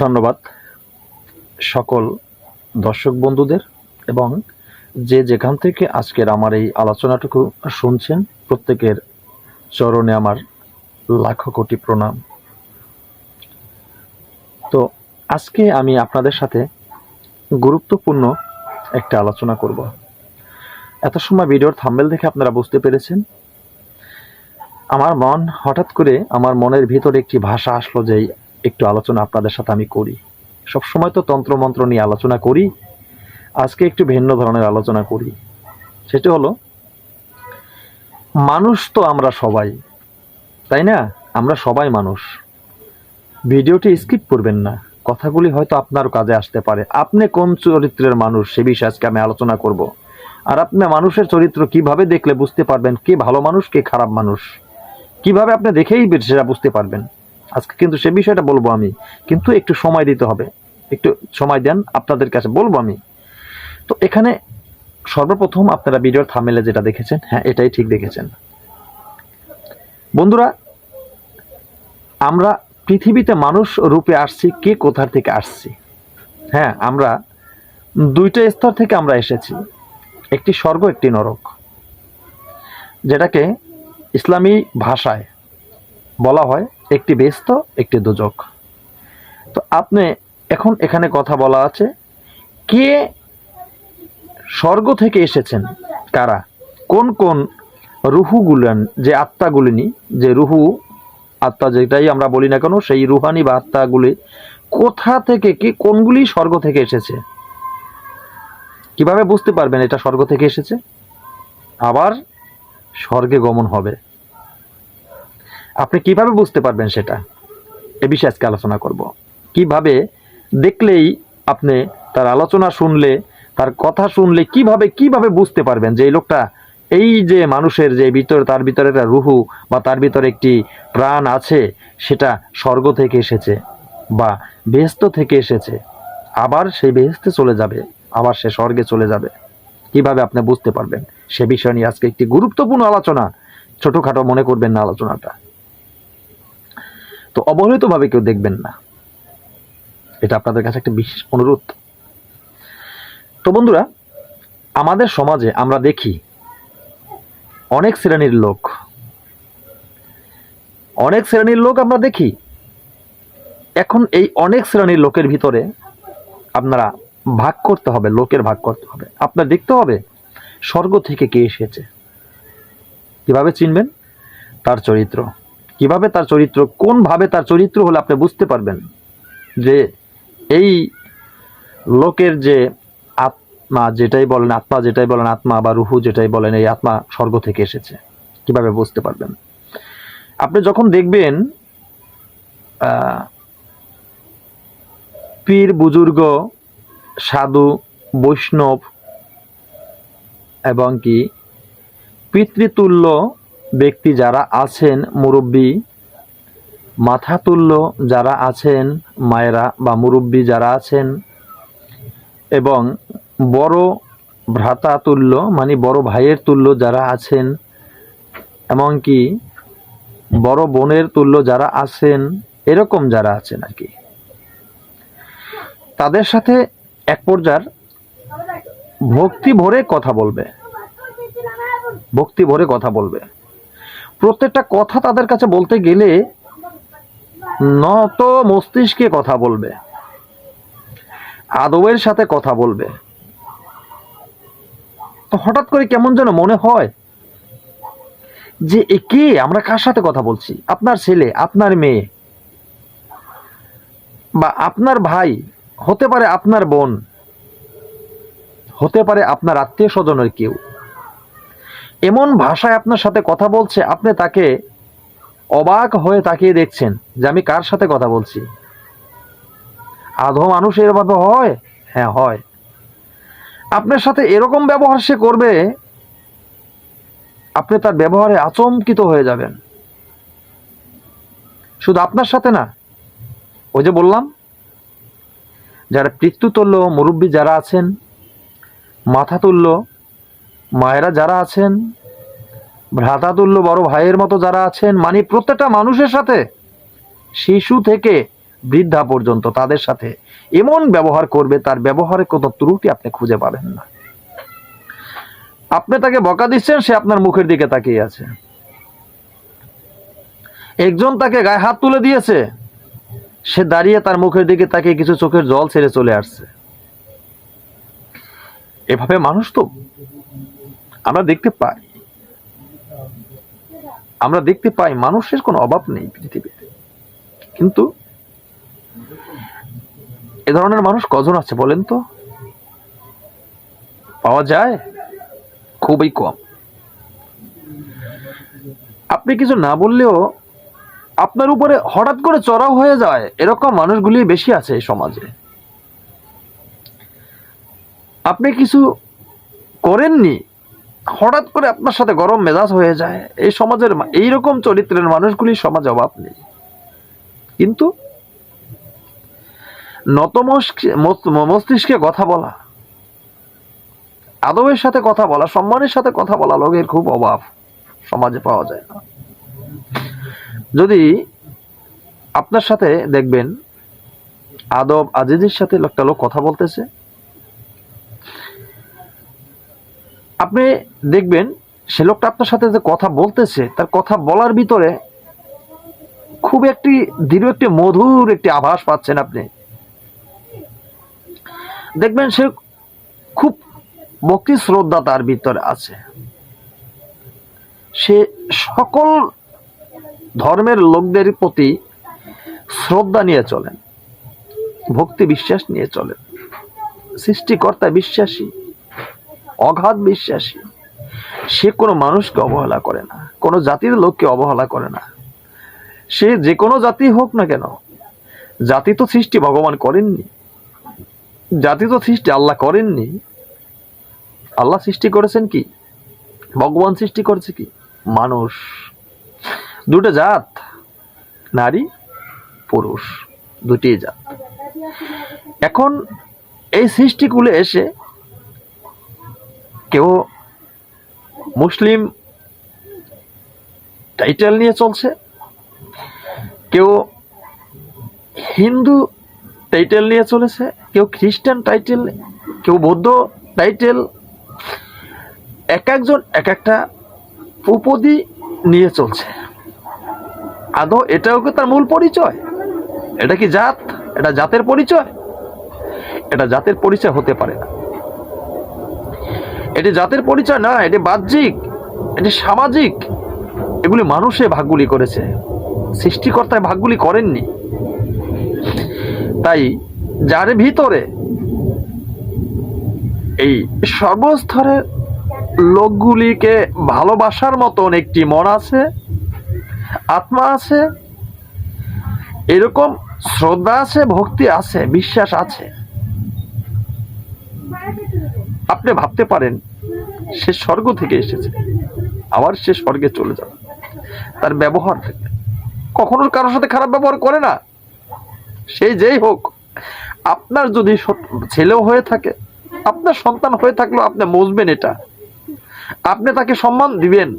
ধন্যবাদ সকল দর্শক বন্ধুদের এবং যে যেখান থেকে আজকের আমার এই আলোচনাটুকু শুনছেন, প্রত্যেকের চরণে আমার লাখো কোটি প্রণাম। তো আজকে আমি আপনাদের সাথে গুরুত্বপূর্ণ একটা আলোচনা করব। এত সময় ভিডিওর থাম্বেল দেখে আপনারা বুঝতে পেরেছেন। আমার মন হঠাৎ করে, আমার মনের ভিতরে একটি ভাষা আসলো যে একটু আলোচনা আপনাদের সাথে আমি করি। সব সময় তো তন্ত্রমন্ত্র নিয়ে আলোচনা করি, আজকে একটু ভিন্ন ধরনের আলোচনা করি। সেটা হলো, মানুষ তো আমরা সবাই, তাই না? আমরা সবাই মানুষ। ভিডিওটি স্কিপ করবেন না। কথাগুলি হয়তো আপনার কাজে আসতে পারে। আপনি কোন চরিত্রের মানুষ, সে বিষয়ে আজকে আমি আলোচনা করব। আর আপনি মানুষের চরিত্র কীভাবে দেখলে বুঝতে পারবেন, কে ভালো মানুষ, কে খারাপ মানুষ? কীভাবে আপনি দেখেই সেটা বুঝতে পারবেন? আজকে কিন্তু সে বিষয়টা বলব আমি। কিন্তু একটু সময় দিতে হবে। একটু সময় দেন, আপনাদের কাছে বলব আমি। তো এখানে সর্বপ্রথম আপনারা ভিডিওর থামেলে যেটা দেখেছেন হ্যাঁ এটাই ঠিক দেখেছেন। বন্ধুরা, আমরা পৃথিবীতে মানুষ রূপে আসছি, কে কোথার থেকে আসছি? হ্যাঁ আমরা দুইটা স্তর থেকে আমরা এসেছি। একটি স্বর্গ, একটি নরক। যেটাকে ইসলামী ভাষায় বলা হয় একটি বেস্ত একটি দুজক। তো আপনি এখন এখানে কথা বলা আছে, কে স্বর্গ থেকে এসেছেন? কারা? কোন কোন রুহুগুলেন? যে আত্মাগুলিনি, যে রুহু, আত্মা যেটাই আমরা বলি না কেন, সেই রুহানি বা আত্মাগুলি কোথা থেকে, কি কোনগুলি স্বর্গ থেকে এসেছে? কীভাবে বুঝতে পারবেন এটা স্বর্গ থেকে এসেছে? আবার স্বর্গে গমন হবে। আপনি কীভাবে বুঝতে পারবেন সেটা? এ বিষয়ে আজকে আলোচনা করব। কীভাবে দেখলেই আপনি তার আলোচনা শুনলে, তার কথা শুনলে কীভাবে কীভাবে বুঝতে পারবেন যে এই লোকটা, এই যে মানুষের যে ভিতরে, তার ভিতরে একটা রুহু বা তার ভিতরে একটি প্রাণ আছে, সেটা স্বর্গ থেকে এসেছে বা বেহেস্ত থেকে এসেছে। আবার সেই বেহেস্তে চলে যাবে, আবার সে স্বর্গে চলে যাবে। কীভাবে আপনি বুঝতে পারবেন? সে বিষয় নিয়ে আজকে একটি গুরুত্বপূর্ণ আলোচনা। ছোটোখাটো মনে করবেন না আলোচনাটা। তো অবহেলিতভাবে কেউ দেখবেন না। এটা আপনাদের কাছে একটা বিশেষ অনুরোধ। তো বন্ধুরা, আমাদের সমাজে আমরা দেখি অনেক শ্রেণির লোক। অনেক শ্রেণির লোক আমরা দেখি। এখন এই অনেক শ্রেণির লোকের ভিতরে আপনারা ভাগ করতে হবে, লোকের ভাগ করতে হবে। আপনার দেখতে হবে স্বর্গ থেকে কে এসেছে। কীভাবে চিনবেন? তার চরিত্র। কীভাবে তার চরিত্র, কোনভাবে তার চরিত্র হলে আপনি বুঝতে পারবেন? যে এই লোকের যে আত্মা, যেটাই বলেন আত্মা, যেটাই বলেন আত্মা বা রুহু, যেটাই বলেন এই আত্মা স্বর্গ থেকে এসেছে, কীভাবে বুঝতে পারবেন? আপনি যখন দেখবেন পীর, বুজুর্গ, সাধু, বৈষ্ণব এবং কি, পিতৃতুল্য ব্যক্তি যারা আছেন মুরব্বী মাথাতুল্য যারা আছেন মায়েরা বা মুরব্বী যারা আছেন এবং বড় ভ্রাতা তুল্য মানে বড় ভাইয়ের তুল্য যারা আছেন, এমনকি বড় বোনের তুল্য যারা আছেন, এরকম যারা আছেন আর কি। তাদের সাথে এক পর্যায়ের ভক্তি ভরে কথা বলবে। ভক্তি ভরে কথা বলবে। প্রত্যেকটা কথা তাদের কাছে বলতে গেলে নত মস্তিষ্কে কথা বলবে। আদবের সাথে কথা বলবে। তো হঠাৎ করে কেমন যেন মনে হয় যে কে? আমরা কার সাথে কথা বলছি? আপনার ছেলে, আপনার মেয়ে বা আপনার ভাই, হতে পারে আপনার বোন, হতে পারে আপনার আত্মীয় স্বজনের কেউ। এমন ভাষায় আপনার সাথে কথা বলছে, আপনি তাকে অবাক হয়ে তাকিয়ে দেখছেন যে আমি কার সাথে কথা বলছি। আধো মানুষ এরভাবে হয়? হ্যাঁ হয়। আপনার সাথে এরকম ব্যবহার সে করবে, আপনি তার ব্যবহারে আচমকিত হয়ে যাবেন। শুধু আপনার সাথে না, ওই যে বললাম, যারা পিতৃতুল্য মুরব্বী যারা আছেন মাথা তুল্য মায়েরা যারা আছেন, ভ্রাতাতুল্য বড় ভাইয়ের মতো যারা আছেন মানে প্রত্যেকটা মানুষের সাথে, শিশু থেকে বৃদ্ধা পর্যন্ত তাদের সাথে এমন ব্যবহার করবে, তার ব্যবহারে কোনো ত্রুটি আপনি খুঁজে পাবেন না। আপনি তাকে বকা দিচ্ছেন, সে আপনার মুখের দিকে তাকিয়ে আছে। একজন তাকে গায়ে হাত তুলে দিয়েছে, সে দাঁড়িয়ে তার মুখের দিকে তাকিয়ে কিছু চোখের জল ছেড়ে চলে আসছে। এভাবে মানুষ তো আমরা দেখতে পাই। আমরা দেখতে পাই মানুষের কোনো অভাব নেই পৃথিবীতে। কিন্তু এ ধরনের মানুষ কজন আছে বলেন তো? পাওয়া যায় খুবই কম। আপনি কিছু না বললেও আপনার উপরে হঠাৎ করে চড়াও হয়ে যায় এরকম মানুষগুলি বেশি আছে এই সমাজে। আপনি কিছু করেননি? হঠাৎ করে আপনার সাথে গরম মেজাজ হয়ে যায়। এই সমাজের এইরকম চরিত্রের মানুষগুলি সমাজ অভাব নেই। কিন্তু নত মস্তিষ্কে কথা বলা, আদবের সাথে কথা বলা, সম্মানের সাথে কথা বলা লোকের খুব অভাব সমাজে পাওয়া যায় না। যদি আপনার সাথে দেখবেন, আদব আজিজের সাথে একটা লোক কথা বলতেছে আপনি দেখবেন, সে লোকটা আপনার সাথে যে কথা বলতেছে, তার কথা বলার ভিতরে খুব একটি, দৃঢ় একটি, মধুর একটি আভাস পাচ্ছেন আপনি। দেখবেন সে খুব ভক্তি শ্রদ্ধা তার ভিতরে আছে। সে সকল ধর্মের লোকদের প্রতি শ্রদ্ধা নিয়ে চলেন, ভক্তি বিশ্বাস নিয়ে চলেন। সৃষ্টিকর্তা বিশ্বাসী। অগাধ বিশ্বাসী। সে কোনো মানুষকে অবহেলা করে না, কোনো জাতির লোককে অবহেলা করে না। সে যে কোনো জাতি হোক না কেন, জাতি তো সৃষ্টি ভগবান করেননি, জাতি তো সৃষ্টি আল্লাহ করেননি। আল্লাহ সৃষ্টি করেছেন কি? ভগবান সৃষ্টি করেছে কি? মানুষ। দুটো জাত, নারী, পুরুষ, দুটি জাত। এখন এই সৃষ্টিকুলে এসে কেউ মুসলিম টাইটেল নিয়ে চলছে, কেউ হিন্দু টাইটেল নিয়ে চলেছে, কেউ খ্রিস্টান টাইটেল কেউ বৌদ্ধ টাইটেল এক একজন, এক একটা উপাধি নিয়ে চলছে। আদৌ এটাও কি তার মূল পরিচয়? এটা কি জাত? এটা জাতের পরিচয়? এটা জাতের পরিচয় হতে পারে না। এটি জাতের পরিচয় না, এটি বাহ্যিক, এটি সামাজিক। এগুলি মানুষে ভাগগুলি করেছে, সৃষ্টিকর্তায় ভাগগুলি করেননি। তাই যার ভিতরে এই সর্বস্তরের লোকগুলিকে ভালোবাসার মতন একটি মন আছে, আত্মা আছে, এরকম শ্রদ্ধা আছে, ভক্তি আছে, বিশ্বাস আছে আপনি ভাবতে পারেন, সে স্বর্গ থেকে এসেছে। আবার সে স্বর্গে চলে যাবে। তার ব্যবহার থেকে। কখনো কারোর সাথে খারাপ ব্যবহার করে না। সেই যেই হোক, আপনার যদি ছেলেও হয়ে থাকে, আপনার সন্তান হয়ে থাকলেও আপনি বুঝবেন এটা। আপনি তাকে সম্মান দিবেন।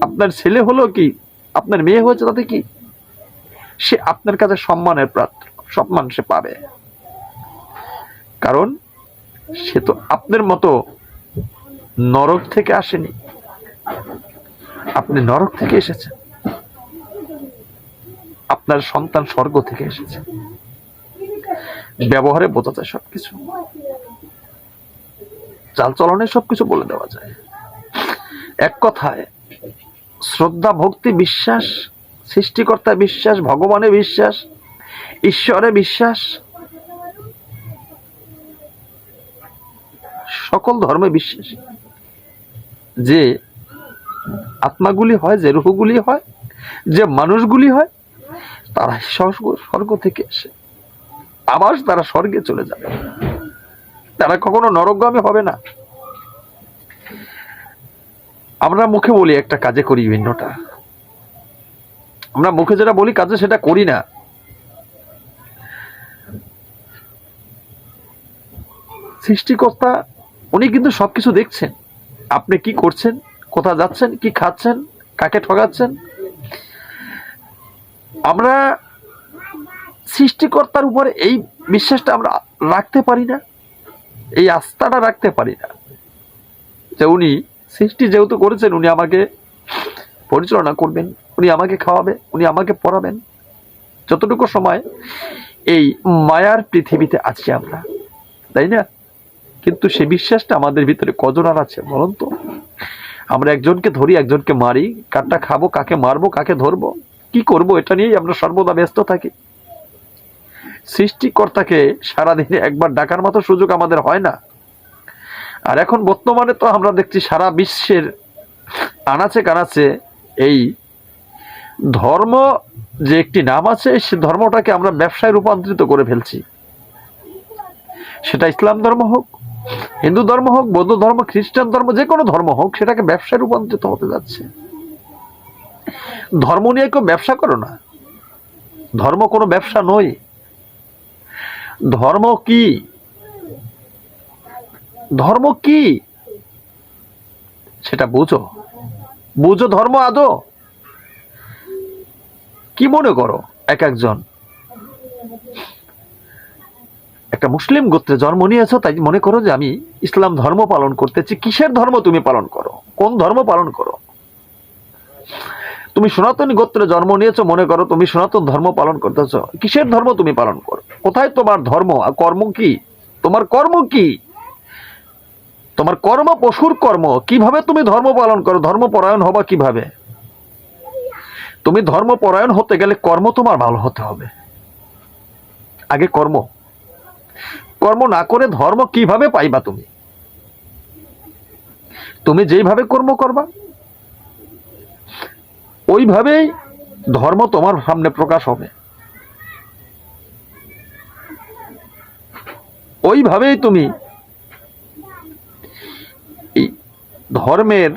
আপনার ছেলে হলো কি? আপনার মেয়ে হয়েছে তাতে কি? সে আপনার কাছে সম্মানের প্রাপ্ত। সম্মান সে পাবে। কারণ সে তো আপনার মতো নরক থেকে আসেনি। আপনি নরক থেকে এসেছেন। আপনার সন্তান স্বর্গ থেকে এসেছে। ব্যবহারে বোঝা যায় সবকিছু। চালচলনে সবকিছু বলে দেওয়া যায়। এক কথায়, শ্রদ্ধা, ভক্তি, বিশ্বাস, সৃষ্টিকর্তা বিশ্বাস, ভগবানে বিশ্বাস, ঈশ্বরে বিশ্বাস সকল ধর্মে বিশ্বাসী। যে আত্মাগুলি হয়, যে রুহগুলি হয়, যে মানুষগুলি হয়, তারা স্বর্গ স্বর্গ থেকে এসে আবার তারা স্বর্গে চলে যাবে। তারা কখনো নরকগামী হবে না। আমরা মুখে বলি একটা কাজে করি ভিন্নটা। আমরা মুখে যেটা বলি, কাজে সেটা করি না। সৃষ্টিকর্তা উনি কিন্তু সব কিছু দেখছেন। আপনি কি করছেন? কোথা যাচ্ছেন? কি খাচ্ছেন? কাকে ঠগাচ্ছেন আমরা সৃষ্টিকর্তার উপরে এই বিশ্বাসটা আমরা রাখতে পারি না। এই আস্থাটা রাখতে পারি না। যে উনি সৃষ্টি যেহেতু করেছেন, উনি আমাকে পরিচালনা করবেন, উনি আমাকে খাওয়াবে উনি আমাকে পড়াবেন। যতটুকু সময় এই মায়ার পৃথিবীতে আছি আমরা, তাই না? কিন্তু সে বিশ্বাসটা আমাদের ভিতরে কজন আর আছে বলুন তো? আমরা একজনকে ধরি, একজনকে মারি, কারটা খাব, কাকে মারবো, কাকে ধরবো? কি করব? এটা নিয়েই আমরা সর্বদা ব্যস্ত থাকি। সৃষ্টিকর্তাকে সারাদিনে একবার ডাকার মতো সুযোগ আমাদের হয় না। আর এখন বর্তমানে তো আমরা দেখছি সারা বিশ্বের আনাচে কানাচে এই ধর্ম যে একটি নাম আছে, সে ধর্মটাকে আমরা ব্যবসায় রূপান্তরিত করে ফেলছি। সেটা ইসলাম ধর্ম হোক হিন্দু ধর্ম হোক, বৌদ্ধ ধর্ম, খ্রিস্টান ধর্ম, যে কোনো ধর্ম হোক, সেটাকে ব্যবসায় রূপান্তরিত হতে যাচ্ছে। ধর্ম নিয়ে কেউ ব্যবসা করো না। ধর্ম কোনো ব্যবসা নয়। ধর্ম কি? ধর্ম কি? সেটা বুঝো। বুঝো ধর্ম আদৌ? কি মনে করো এক একজন? একটা মুসলিম গোত্রে জন্ম নিয়েছো, তাই মনে করো যে আমি ইসলাম ধর্ম পালন করতেছি। কিসের ধর্ম তুমি পালন করো? কোন ধর্ম পালন করো? তুমি সনাতনী গোত্রে জন্ম নিয়েছো, মনে করো তুমি সনাতন ধর্ম পালন করতেছ। কিসের ধর্ম তুমি পালন করো? কোথায় তোমার ধর্ম? আর কর্ম কি? তোমার কর্ম কি? তোমার কর্ম পশুর কর্ম। কীভাবে তুমি ধর্ম পালন করো? ধর্ম পরায়ণ হবা কীভাবে? তুমি ধর্ম পরায়ণ হতে গেলে কর্ম তোমার ভালো হতে হবে। আগে কর্ম। কর্ম না করে ধর্ম কীভাবে পাইবা তুমি? তুমি যেইভাবে কর্ম করবা, ওইভাবেই ধর্ম তোমার সামনে প্রকাশ হবে। ওইভাবেই তুমি ধর্মের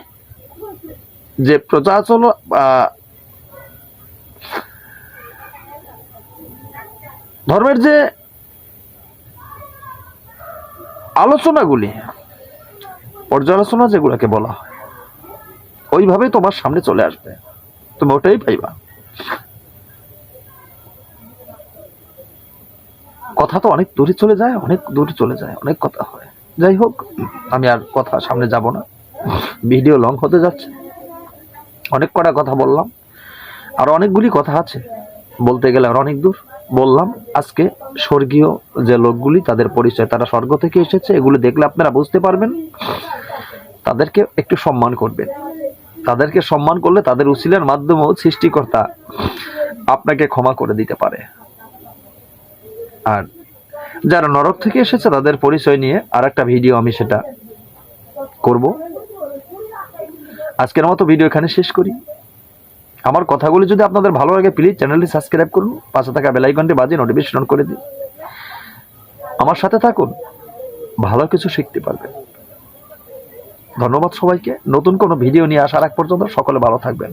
যে প্রচাচল ধর্মের যে আলোচনাগুলি, পর্যালোচনা যেগুলোকে বলা হয় ওইভাবে তোমার সামনে চলে আসবে। তুমি ওটাই পাইবা। কথা তো অনেক দূরে চলে যায়, অনেক দূরে চলে যায়, অনেক কথা হয়। যাই হোক, আমি আর কথা সামনে যাব না। ভিডিও লং হতে যাচ্ছে। অনেক কটা কথা বললাম। আর অনেকগুলি কথা আছে। বলতে গেলে আর অনেক দূর। বললাম, আজকে স্বর্গীয় যে লোকগুলি, তাদের পরিচয়, তারা স্বর্গ থেকে এসেছে, এগুলো দেখলে আপনারা বুঝতে পারবেন। তাদেরকে একটু সম্মান করবেন। তাদেরকে সম্মান করলে তাদের উচিলের মাধ্যমেও সৃষ্টিকর্তা আপনাকে ক্ষমা করে দিতে পারে। আর যারা নরক থেকে এসেছে, তাদের পরিচয় নিয়ে আর একটা ভিডিও আমি সেটা করব। আজকের মতো ভিডিও এখানে শেষ করি। আমার কথাগুলি যদি আপনাদের ভালো লাগে প্লিজ চ্যানেলটি সাবস্ক্রাইব করুন, পাশে থাকা বেলাইকনটি বাজিয়ে নোটিফিকেশন করে দিন। আমার সাথে থাকুন, ভালো কিছু শিখতে পারবেন। ধন্যবাদ সবাইকে। নতুন কোনো ভিডিও নিয়ে আসার আগ পর্যন্ত সকলে ভালো থাকবেন।